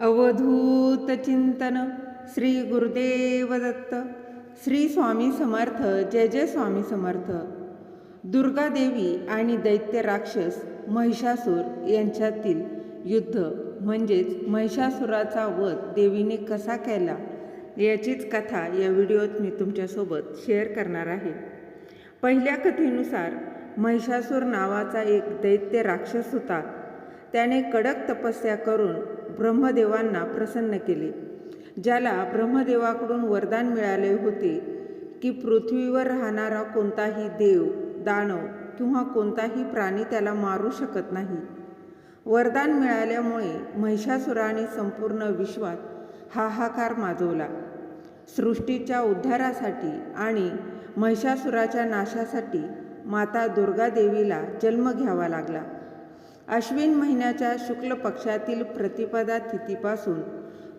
अवधूत चिंतन श्री गुरुदेव दत्त श्री स्वामी समर्थ जय जय स्वामी समर्थ. दुर्गा देवी आणि दैत्य राक्षस महिषासूर यांच्यातील युद्ध म्हणजेच महिषासुराचा वध देवीने कसा केला याचीच कथा या व्हिडिओत मी तुमच्यासोबत शेअर करणार आहे. पहिल्या कथेनुसार महिषासूर नावाचा एक दैत्य राक्षस होता. त्याने कडक तपस्या करून ब्रह्मदेवांना प्रसन्न केले. ज्याला ब्रह्मदेवाकडून वरदान मिळाले होते की पृथ्वीवर राहणारा कोणताही देव दानव किंवा कोणताही प्राणी त्याला मारू शकत नाही. वरदान मिळाल्यामुळे महिषासुराने संपूर्ण विश्वात हाहाकार माजवला. सृष्टीच्या उद्धारासाठी आणि महिषासुराच्या नाशासाठी माता दुर्गादेवीला जन्म घ्यावा लागला. अश्विन महिन्याच्या शुक्ल पक्षातील प्रतिपदा तिथीपासून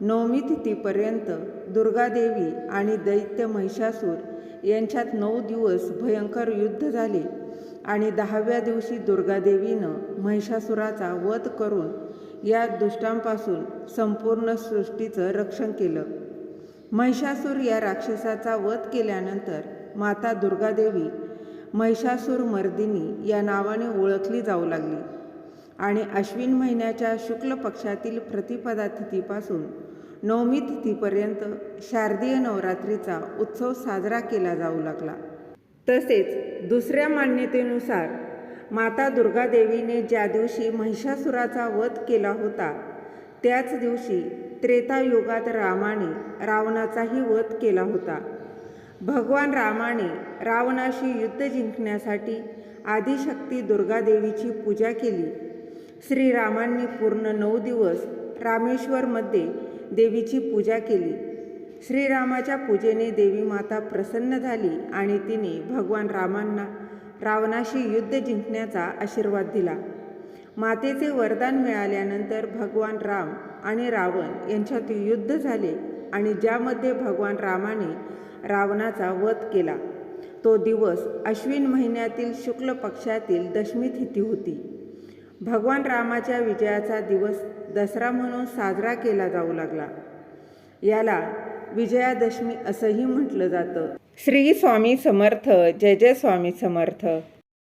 नवमी तिथीपर्यंत दुर्गादेवी आणि दैत्य महिषासूर यांच्यात नऊ दिवस भयंकर युद्ध झाले आणि दहाव्या दिवशी दुर्गादेवीनं महिषासुराचा वध करून या दुष्टांपासून संपूर्ण सृष्टीचं रक्षण केलं. महिषासूर या राक्षसाचा वध केल्यानंतर माता दुर्गादेवी महिषासूर मर्दिनी या नावाने ओळखली जाऊ लागली. आणि अश्विन महिन्याच्या शुक्ल पक्षातील प्रतिपदा तिथीपासून नवमी तिथीपर्यंत शारदीय नवरात्रीचा उत्सव साजरा केला जाऊ लागला. तसेच दुसऱ्या मान्यतेनुसार माता दुर्गादेवीने ज्या दिवशी महिषासुराचा वध केला होता त्याच दिवशी त्रेतायुगात रामाने रावणाचाही वध केला होता. भगवान रामाने रावणाशी युद्ध जिंकण्यासाठी आदिशक्ती दुर्गादेवीची पूजा केली. श्रीरामांनी पूर्ण नऊ दिवस रामेश्वरमध्ये देवीची पूजा केली. श्रीरामाच्या पूजेने देवी माता प्रसन्न झाली आणि तिने भगवान रामांना रावणाशी युद्ध जिंकण्याचा आशीर्वाद दिला. मातेचे वरदान मिळाल्यानंतर भगवान राम आणि रावण यांच्यात युद्ध झाले आणि ज्यामध्ये भगवान रामाने रावणाचा वध केला. तो दिवस अश्विन महिन्यातील शुक्ल पक्षातील दशमी तिथी होती. भगवान रामाच्या विजयाचा दिवस दसरा म्हणून साजरा केला जाऊ लागला. याला विजयादशमी असंही म्हटलं जातं. श्री स्वामी समर्थ जय जय स्वामी समर्थ.